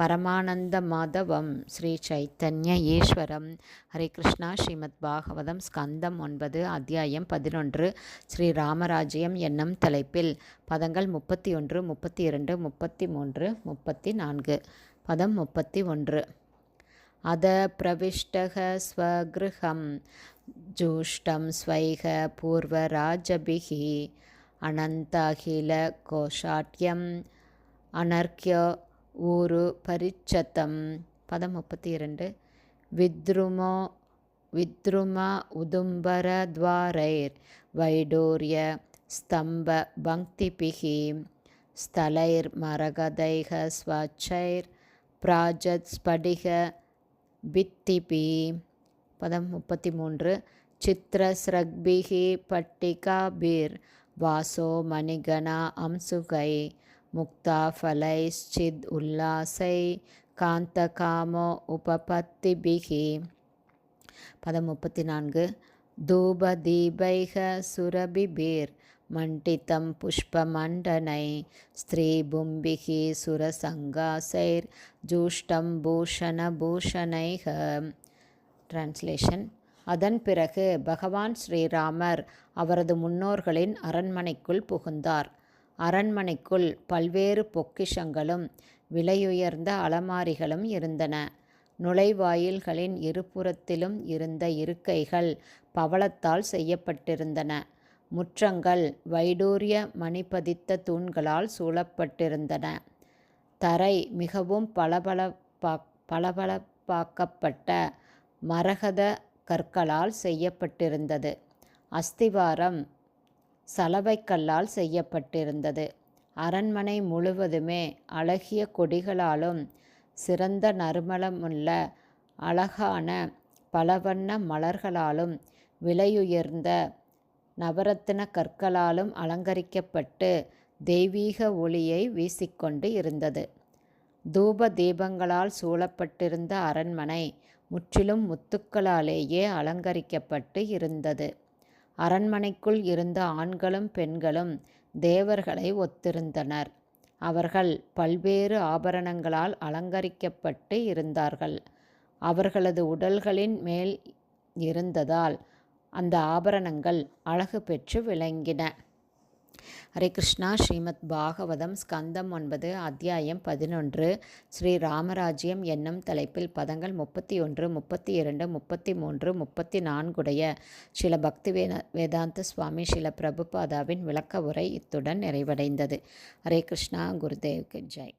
பரமானந்த மாதவம் ஸ்ரீ சைத்தன்ய ஈஸ்வரம் ஹரே கிருஷ்ணா ஸ்ரீமத் பாகவதம் ஸ்கந்தம் ஒன்பது அத்தியாயம் பதினொன்று ஸ்ரீ ராமராஜ்யம் என்னும் தலைப்பில் பதங்கள் முப்பத்தி ஒன்று முப்பத்தி இரண்டு முப்பத்தி மூன்று முப்பத்தி நான்கு பதம் முப்பத்தி ஒன்று अद प्रविष्टः स्वगृहं जुष्टं स्वैः पूर्वराजभिः अनन्ताखिलकोशाट्यम् अनर्क्य ஒரு பரிச்சத்தம். பதம் முப்பத்தி இரண்டு வித்ருமோ வித்ரும உதும்பரத்வாரைர் வைடூரிய ஸ்தம்ப பங்கிபிகி ஸ்தலைர் மரகதைக ஸ்வச்சைர். பிராஜத் ஸ்படிக பித்திபி. பதம் முப்பத்தி மூன்று சித்திரஸ்ரக்பிகி பட்டிகாபிர். வாசோ மணிகணா அம்சுகை. முக்தாஃபலைச்சித் உல்லாசை காந்தகாமோ உபபத்திபிகி பதம் முப்பத்தி நான்கு. தூப தீபைக சுரபிபீர் மண்டிதம் புஷ்பமண்டனை ஸ்திரீபும்பிகி சுரசங்காசைர் ஜூஷ்டம் பூஷண பூஷணைக டிரான்ஸ்லேஷன் அதன் பிறகு பகவான் ஸ்ரீராமர் அவரது முன்னோர்களின் அரண்மனைக்குள் புகுந்தார். அரண்மனைக்குள் பல்வேறு பொக்கிஷங்களும் விலையுயர்ந்த அலமாரிகளும் இருந்தன. நுழைவாயில்களின் இருபுறத்திலும் இருந்த இருக்கைகள் பவளத்தால் செய்யப்பட்டிருந்தன. முற்றங்கள் வைடூரிய மணிப்பதித்த தூண்களால் சூழப்பட்டிருந்தன. தரை மிகவும் பளபளப்பா பளபளப்பாக்கப்பட்ட மரகத கற்களால் செய்யப்பட்டிருந்தது. அஸ்திவாரம் சலவைக்கல்லால் செய்யப்பட்டிருந்தது. அரண்மனை முழுவதுமே அழகிய கொடிகளாலும் சிறந்த நறுமணமுள்ள அழகான பலவண்ண மலர்களாலும் விலையுயர்ந்த நவரத்தின கற்களாலும் அலங்கரிக்கப்பட்டு தெய்வீக ஒளியை வீசிக்கொண்டு இருந்தது. தூப தீபங்களால் சூழப்பட்டிருந்த அரண்மனை முற்றிலும் முத்துக்களாலேயே அலங்கரிக்கப்பட்டு இருந்தது. அரண்மனைக்குள் இருந்த ஆண்களும் பெண்களும் தேவர்களை ஒத்திருந்தனர். அவர்கள் பல்வேறு ஆபரணங்களால் அலங்கரிக்கப்பட்டு இருந்தார்கள். அவர்களது உடல்களின் மேல் இருந்ததால் அந்த ஆபரணங்கள் அழகு பெற்று விளங்கின. ஹரே கிருஷ்ணா ஸ்ரீமத் பாகவதம் ஸ்கந்தம் ஒன்பது அத்தியாயம் பதினொன்று ஸ்ரீ ராமராஜ்யம் என்னும் தலைப்பில் பதங்கள் முப்பத்தி ஒன்று முப்பத்தி இரண்டு முப்பத்தி மூன்று முப்பத்தி நான்குடைய சில பக்தி வேதாந்த சுவாமி சில பிரபுபாதாவின் விளக்க உரை இத்துடன் நிறைவடைந்தது. ஹரே கிருஷ்ணா குருதேவ்க்கு ஜெய்.